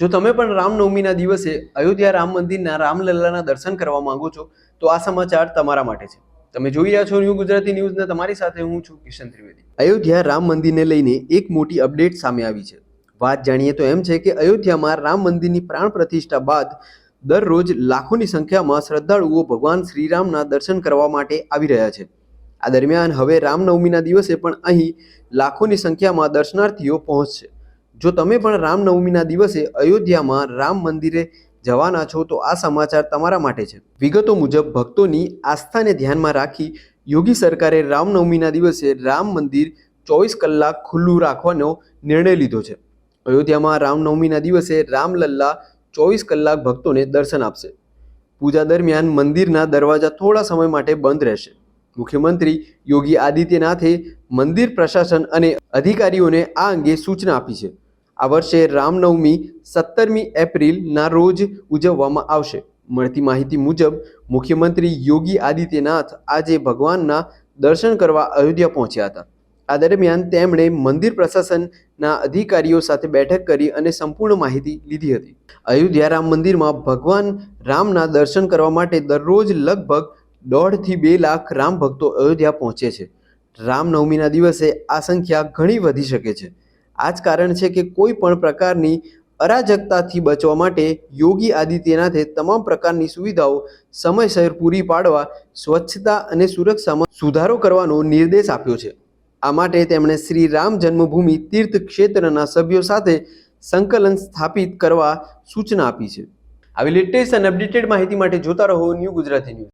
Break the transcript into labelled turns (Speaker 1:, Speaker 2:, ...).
Speaker 1: જો તમે પણ રામનવમીના દિવસે અયોધ્યા રામ મંદિરના રામલલ્લાના દર્શન કરવા માંગો છો, તો આ સમાચાર તમારા માટે છે. તમે જોઈ રહ્યા છો ન્યૂ ગુજરાતી ન્યૂઝને, તમારી સાથે હું છું કિશન ત્રિવેદી. અયોધ્યા રામ મંદિરને લઈને એક મોટી અપડેટ સામે આવી છે. વાત જાણીએ તો એમ છે કે અયોધ્યામાં રામ મંદિરની પ્રાણ પ્રતિષ્ઠા બાદ દરરોજ લાખોની સંખ્યામાં શ્રદ્ધાળુઓ ભગવાન શ્રીરામના દર્શન કરવા માટે આવી રહ્યા છે. આ દરમિયાન હવે રામનવમીના દિવસે પણ અહીં લાખોની સંખ્યામાં દર્શનાર્થીઓ પહોંચશે. જો તમે પણ રામનવમીના દિવસે અયોધ્યામાં રામ મંદિરે જવાના છો, તો આ સમાચાર તમારા માટે છે. વિગતો મુજબ, ભક્તોની આસ્થાને ધ્યાનમાં રાખી યોગી સરકારે રામનવમીના દિવસે રામ મંદિર ચોવીસ કલાક ખુલ્લું રાખવાનો નિર્ણય લીધો છે. અયોધ્યામાં રામનવમીના દિવસે રામલલ્લા ચોવીસ કલાક ભક્તોને દર્શન આપશે. પૂજા દરમિયાન મંદિરના દરવાજા થોડા સમય માટે બંધ રહેશે. મુખ્યમંત્રી યોગી આદિત્યનાથે મંદિર પ્રશાસન અને અધિકારીઓને આ અંગે સૂચના આપી છે. આ વર્ષે રામનવમી સત્તરમી એપ્રિલના રોજ ઉજવવામાં આવશે. મળતી માહિતી મુજબ, મુખ્યમંત્રી યોગી આદિત્યનાથ આજે ભગવાનના દર્શન કરવા અયોધ્યા પહોંચ્યા હતા. આ દરમિયાન તેમણે મંદિર પ્રશાસનના અધિકારીઓ સાથે બેઠક કરી અને સંપૂર્ણ માહિતી લીધી હતી. અયોધ્યા રામ મંદિરમાં ભગવાન રામના દર્શન કરવા માટે દરરોજ લગભગ દોઢથી બે લાખ રામ ભક્તો અયોધ્યા પહોંચે છે. રામનવમીના દિવસે આ સંખ્યા ઘણી વધી શકે છે. આ જ કારણ છે કે કોઈ પણ પ્રકારની અરાજકતાથી બચવા માટે યોગી આદિત્યનાથે તમામ પ્રકારની સુવિધાઓ સમયસર પૂરી પાડવા, સ્વચ્છતા અને સુરક્ષામાં સુધારો કરવાનો નિર્દેશ આપ્યો છે. આ માટે તેમણે શ્રી રામ જન્મભૂમિ તીર્થ ક્ષેત્રના સભ્યો સાથે સંકલન સ્થાપિત કરવા સૂચના આપી છે. આવી લેટેસ્ટ અને અપડેટેડ માહિતી માટે જોતા રહો ન્યૂ ગુજરાતી ન્યૂઝ.